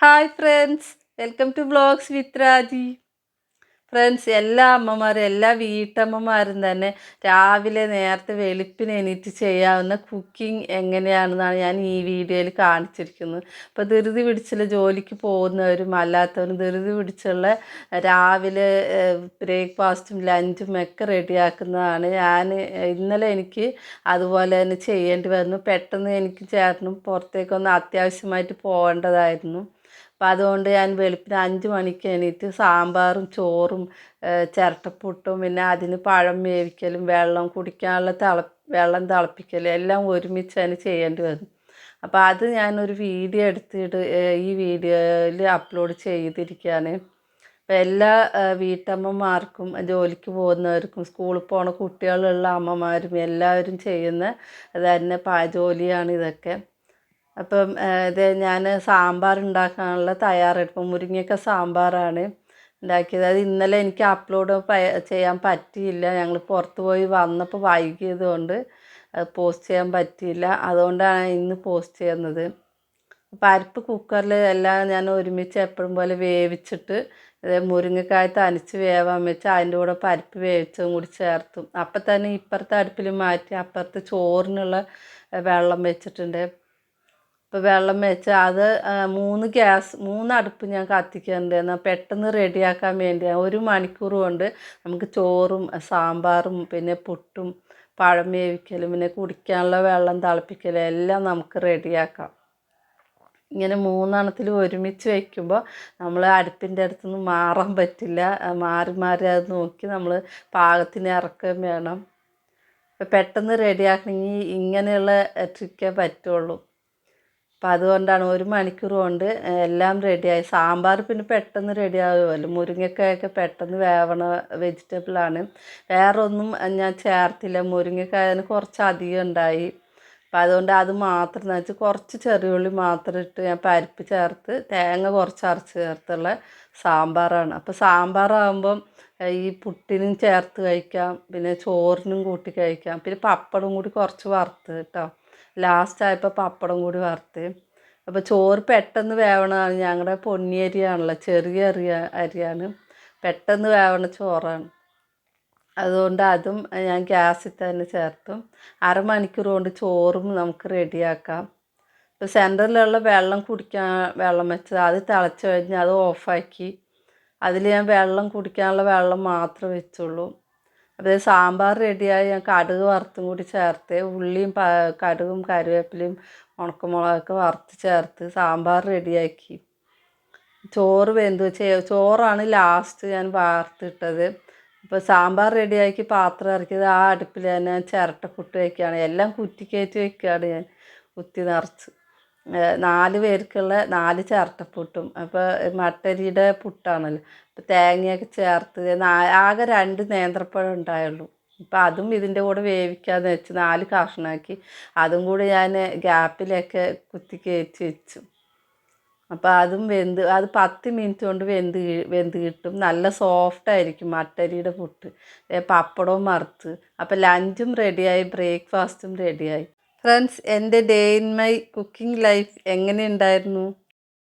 hi friends welcome to blogs with Raji Friends എല്ലാ അമ്മമാരും എല്ലാ വീട്ടമ്മമാരും തന്നെ രാവിലെ നേരത്തെ വെളുപ്പിന് എണീറ്റ് ചെയ്യാവുന്ന കുക്കിംഗ് എങ്ങനെയാണെന്നാണ് ഞാൻ ഈ വീഡിയോയിൽ കാണിച്ചിരിക്കുന്നത്. അപ്പോൾ ധൃതി പിടിച്ചുള്ള ജോലിക്ക് പോകുന്നവരും അല്ലാത്തവരും ധൃതി പിടിച്ചുള്ള രാവിലെ ബ്രേക്ക്ഫാസ്റ്റും ലഞ്ചും ഒക്കെ റെഡിയാക്കുന്നതാണ്. ഞാൻ ഇന്നലെ എനിക്ക് അതുപോലെ തന്നെ ചെയ്യേണ്ടി വന്നു. പെട്ടെന്ന് എനിക്ക് ചേട്ടനും പുറത്തേക്കൊന്ന് അത്യാവശ്യമായിട്ട് പോകേണ്ടതായിരുന്നു. അപ്പം അതുകൊണ്ട് ഞാൻ വെളുപ്പിന് അഞ്ച് മണിക്ക് എണീറ്റ് സാമ്പാറും ചോറും ചിരട്ടപ്പുട്ടും പിന്നെ അതിന് പഴം വേവിക്കലും വെള്ളം കുടിക്കാനുള്ള തിള വെള്ളം തിളപ്പിക്കലും എല്ലാം ഒരുമിച്ച് തന്നെ ചെയ്യേണ്ടി വരും. അപ്പോൾ അത് ഞാനൊരു വീഡിയോ എടുത്തിട്ട് ഈ വീഡിയോയിൽ അപ്ലോഡ് ചെയ്തിരിക്കുകയാണ്. അപ്പോൾ എല്ലാ വീട്ടമ്മമാർക്കും ജോലിക്ക് പോകുന്നവർക്കും സ്കൂളിൽ പോണ കുട്ടികളുള്ള അമ്മമാരും എല്ലാവരും ചെയ്യുന്ന തന്നെ ജോലിയാണ് ഇതൊക്കെ. അപ്പം ഇത് ഞാൻ സാമ്പാർ ഉണ്ടാക്കാനുള്ള തയ്യാറെടുപ്പ് മുരിങ്ങയൊക്കെ സാമ്പാറാണ് ഉണ്ടാക്കിയത്. അത് ഇന്നലെ എനിക്ക് അപ്ലോഡ് ചെയ്യാൻ പറ്റിയില്ല. ഞങ്ങൾ പുറത്ത് പോയി വന്നപ്പോൾ വൈകിയത് കൊണ്ട് പോസ്റ്റ് ചെയ്യാൻ പറ്റിയില്ല. അതുകൊണ്ടാണ് ഇന്ന് പോസ്റ്റ് ചെയ്യുന്നത്. പരിപ്പ് കുക്കറിൽ എല്ലാം ഞാൻ ഒരുമിച്ച് എപ്പോഴും പോലെ വേവിച്ചിട്ട് മുരിങ്ങക്കായ തനിച്ച് വേവാൻ വെച്ച് അതിന്റെ കൂടെ പരിപ്പ് വേവിച്ചതും കൂടി ചേർത്തും. അപ്പം തന്നെ ഇപ്പുറത്തെ അടുപ്പിൽ മാറ്റി അപ്പുറത്ത് ചോറിനുള്ള വെള്ളം വെച്ചിട്ടുണ്ട്. ഇപ്പോൾ വെള്ളം വെച്ച് അത് മൂന്ന് ഗ്യാസ് മൂന്ന് അടുപ്പ് ഞാൻ കത്തിക്കുന്നുണ്ട് പെട്ടെന്ന് റെഡിയാക്കാൻ വേണ്ടി ഒരു മണിക്കൂർ കൊണ്ട് നമുക്ക് ചോറും സാമ്പാറും പിന്നെ പുട്ടും പഴം വേവിക്കലും പിന്നെ കുടിക്കാനുള്ള വെള്ളം തിളപ്പിക്കലും എല്ലാം നമുക്ക് റെഡിയാക്കാം. ഇങ്ങനെ മൂന്നെണ്ണത്തിൽ ഒരുമിച്ച് വയ്ക്കുമ്പോൾ നമ്മൾ അടുപ്പിന്റെ അടുത്തുനിന്ന് മാറാൻ പറ്റില്ല. മാറി മാറി അത് നോക്കി നമ്മൾ പാകത്തിന് ഇറക്കുകയും വേണം. പെട്ടെന്ന് റെഡിയാക്കണമെങ്കിൽ ഇങ്ങനെയുള്ള ട്രിക്കേ പറ്റുള്ളൂ. അപ്പം അതുകൊണ്ടാണ് ഒരു മണിക്കൂർ കൊണ്ട് എല്ലാം റെഡിയായി സാമ്പാർ പിന്നെ പെട്ടെന്ന് റെഡി ആകുമല്ലോ മുരിങ്ങക്കായൊക്കെ പെട്ടെന്ന് വേവണ വെജിറ്റബിളാണ് വേറെ ഒന്നും ഞാൻ ചേർത്തില്ല. മുരിങ്ങക്കായന് കുറച്ച് അധികം ഉണ്ടായി. അപ്പം അതുകൊണ്ട് അത് മാത്രം എന്ന് വെച്ചാൽ കുറച്ച് ചെറിയുള്ളി മാത്രം ഇട്ട് ഞാൻ പരിപ്പ് ചേർത്ത് തേങ്ങ കുറച്ച് അരച്ച് ചേർത്തുള്ള സാമ്പാറാണ്. അപ്പോൾ സാമ്പാറാകുമ്പം ഈ പുട്ടിനും ചേർത്ത് കഴിക്കാം. പിന്നെ ചോറിനും കൂട്ടി കഴിക്കാം. പിന്നെ പപ്പടം കൂടി കുറച്ച് വറുത്ത് കേട്ടോ. ലാസ്റ്റ് ആയപ്പോൾ പപ്പടം കൂടി വറുത്ത്. അപ്പോൾ ചോറ് പെട്ടെന്ന് വേവണതാണ്. ഞങ്ങളുടെ പൊന്നി അരിയാണല്ലോ ചെറിയ അരിയ അരിയാണ്. പെട്ടെന്ന് വേവണ ചോറാണ്. അതുകൊണ്ട് അതും ഞാൻ ഗ്യാസിൽ തന്നെ ചേർത്തും. അരമണിക്കൂർ കൊണ്ട് ചോറും നമുക്ക് റെഡിയാക്കാം. ഇപ്പോൾ സെന്ററിലുള്ള വെള്ളം കുടിക്കാൻ വെള്ളം വെച്ചത് അത് തിളച്ച് കഴിഞ്ഞ് അത് ഓഫാക്കി. അതിൽ ഞാൻ വെള്ളം കുടിക്കാനുള്ള വെള്ളം മാത്രമേ വെച്ചുള്ളൂ. അപ്പോൾ സാമ്പാർ റെഡിയായി ഞാൻ കടുക് വറുത്തും കൂടി ചേർത്ത് ഉള്ളിയും കടുകും കറിവേപ്പിലയും ഉണക്കമുളകൊക്കെ വറുത്ത് ചേർത്ത് സാമ്പാർ റെഡിയാക്കി. ചോറ് വെന്ത് ചോറാണ് ലാസ്റ്റ് ഞാൻ വാർത്തിട്ടത് അപ്പോൾ സാമ്പാർ റെഡിയാക്കി പാത്രം ഇറക്കിയത് ആ അടുപ്പിൽ തന്നെ ചിരട്ട കുട്ടി വയ്ക്കുകയാണ് എല്ലാം കുറ്റി കയറ്റി വയ്ക്കുകയാണ് ഞാൻ. കുത്തി നിറച്ച്. നാല് പേർക്കുള്ള നാല് ചിരട്ടപ്പുട്ടും അപ്പോൾ മട്ടരിയുടെ പുട്ടാണല്ലോ. അപ്പോൾ തേങ്ങയൊക്കെ ചേർത്ത് ആകെ രണ്ട് നേന്ത്രപ്പഴം ഉണ്ടായുള്ളൂ. അപ്പോൾ അതും ഇതിന്റെ കൂടെ വേവിക്കാമെന്ന് വെച്ച് നാല് കഷ്ണമാക്കി അതും കൂടി ഞാൻ ഗ്യാപ്പിലൊക്കെ കുത്തി കയറ്റി വെച്ചു. അപ്പോൾ അതും വെന്ത് അത് പത്ത് മിനിറ്റ് കൊണ്ട് വെന്ത് വെന്ത് കിട്ടും. നല്ല സോഫ്റ്റ് ആയിരിക്കും മട്ടരിയുടെ പുട്ട്. പപ്പടവും മറുത്ത് അപ്പോൾ ലഞ്ചും റെഡിയായി ബ്രേക്ക്ഫാസ്റ്റും റെഡിയായി ഫ്രണ്ട്സ് എന്റെ day in my cooking life എങ്ങനെ ഉണ്ടായിരുന്നു?